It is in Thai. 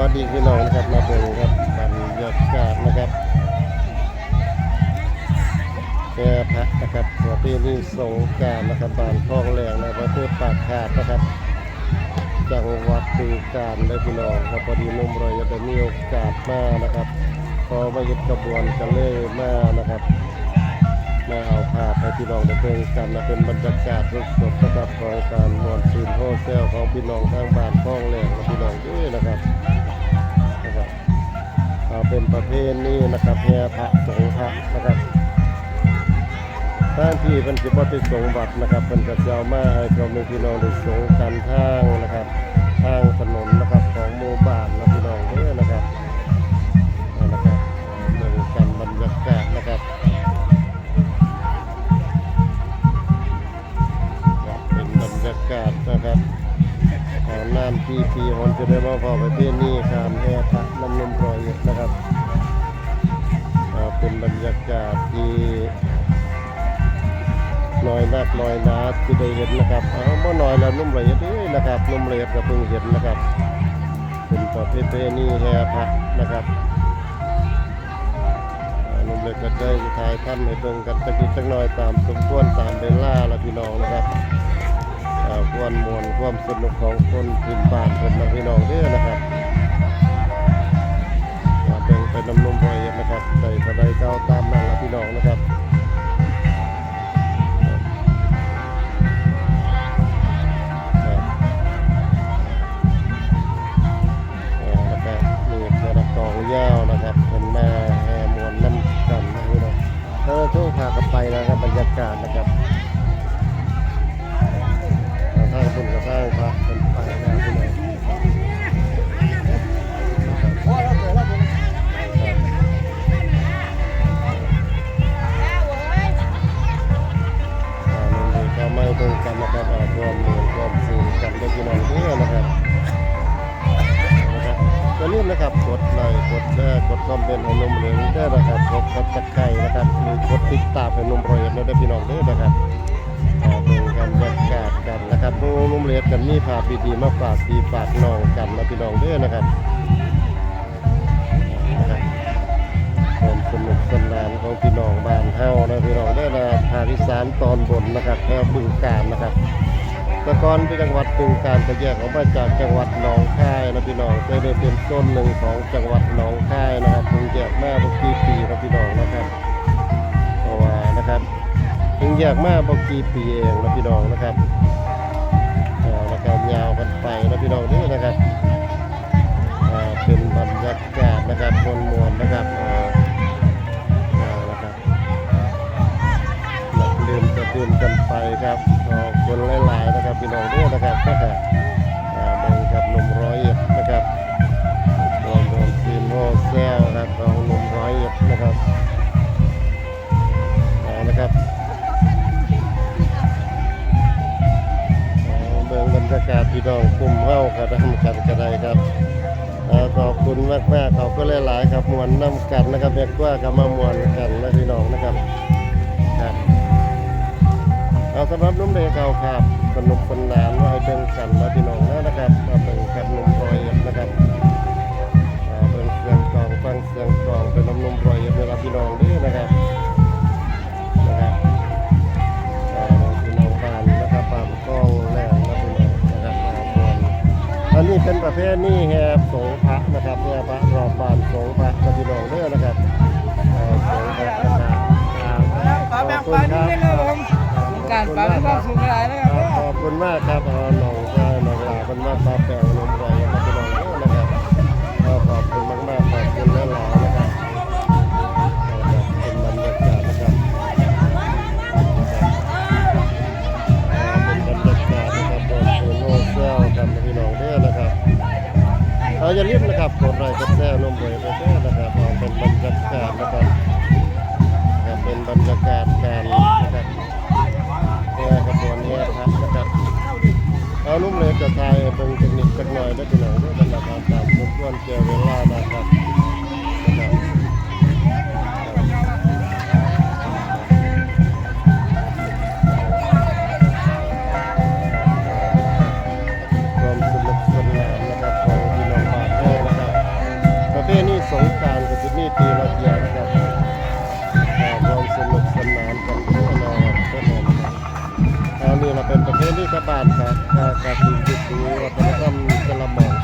วัสดีพี่น้องนะครับมาเป็นครับบรรยากาศนะครับแก่พระนะครับประเพณีสงการนะครับบานคลองแหลงในประเทศปากขาดนะครับจังหวัดบึงกาฬเลยพี่น้องครับพอดีนุ่มรอยจะมีโอกาสมานะครับพอมาหยุดกระบวนกันเลยมานะครับมาเอาภาพให้พี่น้องได้เบิ่งกันนะเป็นบรรยากาศสดๆนะครับของการมวนซีนโฮเซลของพี่น้องทางบ้านคลองแหลงและพี่น้องด้วยนะครับนะครับ เป็นประเพณีนะครับแห่พระสงฆ์พระนะครับทางที่เป็นสิบวัติสงฆ์วัดนะครับเป็นกระเจ้ามาให้เรามีพี่น้องได้สงกันทางนะครับ ทางถนนนะครับของหมู่บ้านนะพี่น้องเด้วยนะครับนะครับเอาเบิ่งกันบรรยากาศนะครับเป็นบรรยากาศนะครับของน้ำปีปีหนจะได้มาพอไประเท ที่น้อยนักน้อยนาที่ได้เห็นนะครับเอาเมื่อน้อยแล้วนุ่มละเอียดเอ้ยนะครับนุ่มละเอียดก็เพิ่งเห็นนะครับ เป็นประเพณีแห่พระนะครับนุ่มเล็กก็ได้ทายท่านในเบิ่งกันสักนิดสักหน่อยตามสมควรตามเวลาละพี่น้องนะครับควรมวลความสนุกของคนพื้นบ้านคนนะพี่น้องเด้อนะครับเบิ่งไปน้ำนมรอยเอ็ด นะครับใส่กระไดเก้าตามนั่นละพี่น้องนะครับาพดีๆมาฝากพี่ฝากน้องกันนะพี่น้องเด้อนะครับนะครับความสนุกสนานของพี่น้องบ้านเฮานะพี่น้องเด้อนะภาคอีสานตอนบนนะครับแถวบึงกาฬนะครับต่ก่อนที่จังหวัดบึงกาฬก็แยกออกมาจากจังหวัดหนองคายนะพี่น้องเคยได้เป็นต้นหนึ่งของจังหวัดหนองคายนะครับเพิ่งแยกมาเมื่อกี่ปีนะพี่น้องนะครับเพราะว่านะครับเพิ่งแยกมาเมื่อกี่ปีเองนะพี่น้องนะครับ ยาวกันไปนะพี่น้องนี่นะครับเป็นบรรยากาศนะครับมวลมวลนะครับนะครับหลับลืมจะตื่มกันไปครับขอบคุณหลายๆนะครับพี่น้องด้วยนะครับ น้องกลุ่มเฮ้ากันทำกันกันไดครับอขอบคุณมากมากขอบคุณหลายๆครับมวนน้ำกันนะครับแบกว่ากับมามวนกันนะพี่น้องนะครับครับเอาสำหรับนุ่มเด็กเอาครับสนุกสนานว่าให้เป็นกันนะพี่น้องนะนะครับมาเป็นกับนุ่มรอยนะครับอ่าเป็นเสียงกองฟังเสียงกองเป็นนุ่มรอยเอ็ดเวลาพี่น้องด้วยนะครับ นนี้เป็นประเภทนี่แฮบสงฆ์พระนะครับแฮบพระรอบบ้านสงฆ์พระนะพี่น้องเด้อนะครับอ่าสงฆ์พระนะครับอ่าปลาแบ่งปลานี่เลยผมการปลาไม่ความสูงหลายนะครับขอบคุณมากครับเอาหนองชายหนอง เอาอย่าลืมนะครับกดไลค์กดแชร์นมเบยกดแชร์นะครับเอาเป็นบรรยากาศนะครับเป็นบรรยากาศการนะครับแห่ขบวนแห่พระนะครับเอานุ่มเลยจะทายเป็นเทคนิคสักหน่อยได้เป็นหนด้วยนะครับตามสมควรเจอเวลานะครับ ที่ก็บ้านครับกาทีมจุดดูวัฒนธรรมกระหม่อม